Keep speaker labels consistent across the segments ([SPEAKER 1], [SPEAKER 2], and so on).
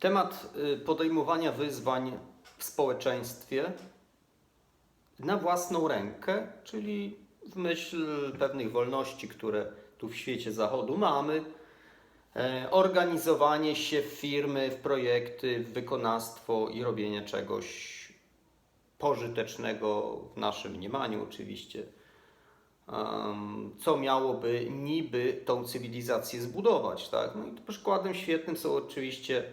[SPEAKER 1] Temat y, podejmowania wyzwań w społeczeństwie na własną rękę, czyli w myśl pewnych wolności, które tu w świecie zachodu mamy, e, organizowanie się w firmy, w projekty, w wykonawstwo i robienie czegoś pożytecznego w naszym mniemaniu oczywiście, co miałoby niby tą cywilizację zbudować. Tak? No i przykładem świetnym są oczywiście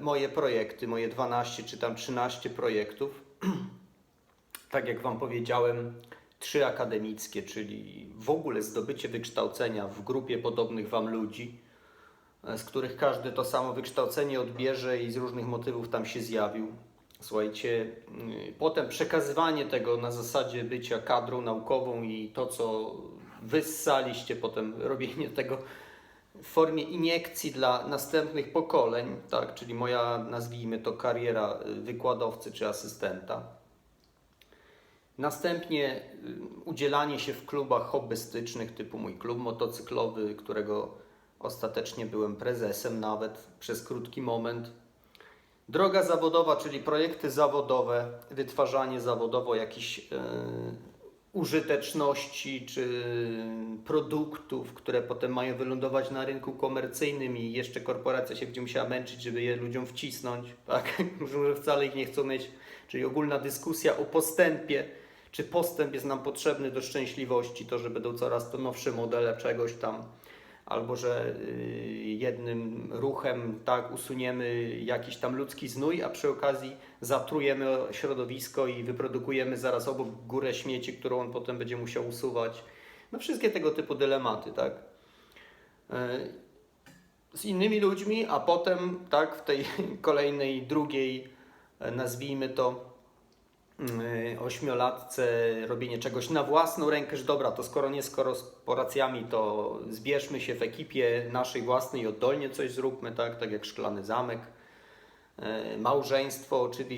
[SPEAKER 1] moje projekty, moje 12 czy tam 13 projektów. tak jak Wam powiedziałem, trzy akademickie, czyli w ogóle zdobycie wykształcenia w grupie podobnych Wam ludzi, e, z których każdy to samo wykształcenie odbierze i z różnych motywów tam się zjawił. Słuchajcie, y, potem przekazywanie tego na zasadzie bycia kadrą naukową i to, co wyssaliście, potem robienie tego w formie iniekcji dla następnych pokoleń, tak, czyli moja, nazwijmy to, kariera y, wykładowcy czy asystenta. Następnie y, udzielanie się w klubach hobbystycznych, typu mój klub motocyklowy, którego ostatecznie byłem prezesem nawet przez krótki moment. Droga zawodowa, czyli projekty zawodowe, wytwarzanie zawodowo jakichś e, użyteczności czy produktów, które potem mają wylądować na rynku komercyjnym i jeszcze korporacja się będzie musiała męczyć, żeby je ludziom wcisnąć, tak? Że wcale ich nie chcą mieć. Czyli ogólna dyskusja o postępie, czy postęp jest nam potrzebny do szczęśliwości, to, że będą coraz to nowsze modele czegoś tam, albo że y, jednym ruchem tak usuniemy jakiś tam ludzki znój, a przy okazji zatrujemy środowisko i wyprodukujemy zaraz obok górę śmieci, którą on potem będzie musiał usuwać. No wszystkie tego typu dylematy, tak? Y, Z innymi ludźmi, a potem tak w tej kolejnej, drugiej, nazwijmy to, ośmiolatce robienie czegoś na własną rękę, że dobra, to skoro nie z korporacjami, to zbierzmy się w ekipie naszej własnej i oddolnie coś zróbmy, tak, tak jak Szklany Zamek. E, Małżeństwo oczywiście.